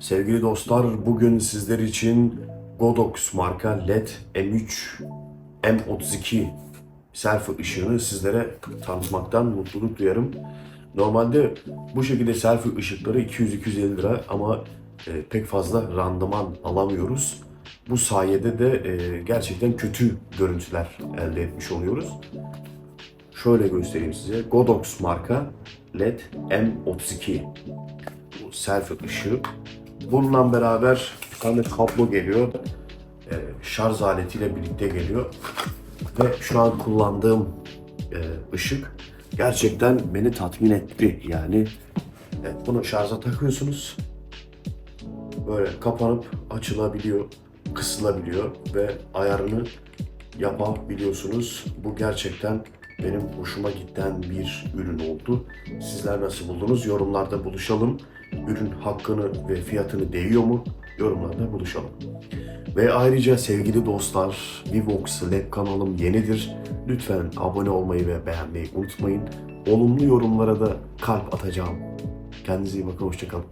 Sevgili dostlar, bugün sizler için Godox marka LED M3 M32 selfie ışığını sizlere tanıtmaktan mutluluk duyarım. Normalde bu şekilde selfie ışıkları 200-250 lira ama e, pek fazla randıman alamıyoruz. Bu sayede de e, gerçekten kötü görüntüler elde etmiş oluyoruz. Şöyle göstereyim size. Godox marka LED M32 bu selfie ışığı. Bununla beraber bir tane kablo geliyor. Ee, şarj aletiyle birlikte geliyor. Ve şu an kullandığım e, ışık gerçekten beni tatmin etti. Yani evet, bunu şarja takıyorsunuz. Böyle kapanıp açılabiliyor, kısılabiliyor ve ayarını yapabiliyorsunuz. Bu gerçekten benim hoşuma giden bir ürün oldu. Sizler nasıl buldunuz? Yorumlarda buluşalım. Ürün hakkını ve fiyatını değiyor mu? Yorumlarda buluşalım. Ve ayrıca sevgili dostlar, Vivox Lab kanalım yenidir. Lütfen abone olmayı ve beğenmeyi unutmayın. Olumlu yorumlara da kalp atacağım. Kendinize iyi bakın, hoşçakalın.